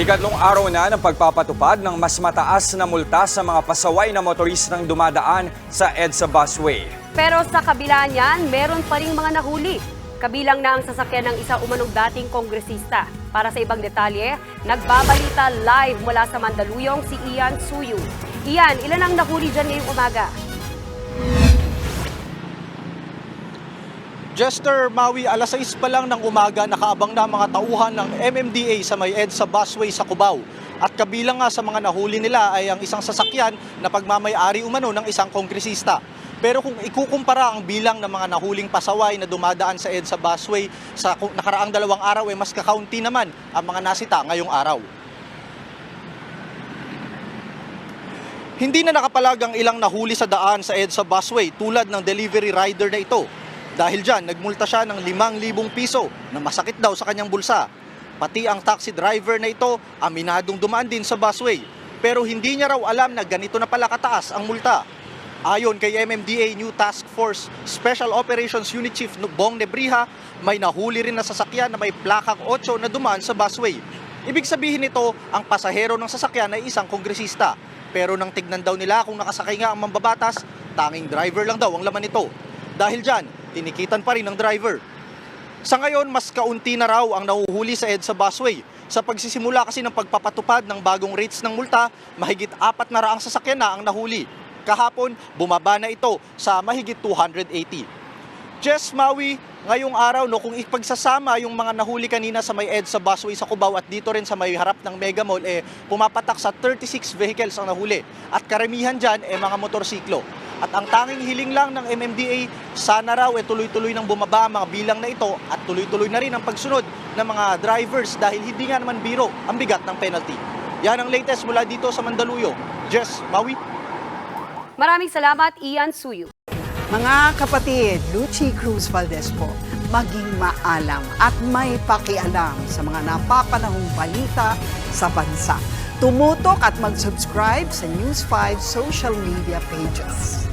Ikatlong araw na ng pagpapatupad ng mas mataas na multa sa mga pasaway na motoristang dumadaan sa EDSA busway. Pero sa kabila niyan, meron pa ring mga nahuli. Kabilang na ang sasakyan ng isang umanong dating kongresista. Para sa ibang detalye, nagbabalita live mula sa Mandaluyong si Ian Suyu. Ian, ilan ang nahuli dyan ngayong umaga? Jester Maui, alas 6 pa lang ng umaga nakaabang na mga tauhan ng MMDA sa may EDSA busway sa Cubao. At kabilang nga sa mga nahuli nila ay ang isang sasakyan na pagmamayari umano ng isang kongresista. Pero kung ikukumpara ang bilang ng mga nahuling pasaway na dumadaan sa EDSA busway sa nakaraang dalawang araw ay mas kakaunti naman ang mga nasita ngayong araw. Hindi na nakapalag ang ilang nahuli sa daan sa EDSA busway tulad ng delivery rider na ito. Dahil dyan, nagmulta siya ng 5,000 piso na masakit daw sa kanyang bulsa. Pati ang taxi driver na ito, aminadong dumaan din sa busway. Pero hindi niya raw alam na ganito na pala kataas ang multa. Ayon kay MMDA New Task Force Special Operations Unit Chief Bong Nebriha, may nahuli rin na sasakyan na may plakang 8 na dumaan sa busway. Ibig sabihin nito, ang pasahero ng sasakyan ay isang kongresista. Pero nang tignan daw nila kung nakasakay nga ang mambabatas, tanging driver lang daw ang laman nito. Dahil dyan, tinikitan pa rin ng driver. Sa ngayon, mas kaunti na raw ang nahuhuli sa EDSA busway. Sa pagsisimula kasi ng pagpapatupad ng bagong rates ng multa, mahigit apat na raang sasakyan na ang nahuli. Kahapon, bumaba na ito sa mahigit 280. Jess Maui, ngayong araw no kung ipagsasama yung mga nahuli kanina sa may EDSA busway sa Cubao at dito rin sa may harap ng Mega Mall eh pumapatak sa 36 vehicles ang nahuli at karamihan diyan eh mga motorsiklo. At ang tanging hiling lang ng MMDA, sana raw eh tuloy-tuloy nang bumaba ang mga bilang na ito at tuloy-tuloy na rin ang pagsunod ng mga drivers dahil hindi nga naman biro ang bigat ng penalty. Yan ang latest mula dito sa Mandaluyong. Jess, Maui. Maraming salamat, Ian Suyu. Mga kapatid, Lucy Cruz Valdez po, maging maalam at may pakialam sa mga napapanahong balita sa bansa. Tumutok at mag-subscribe sa News 5 social media pages.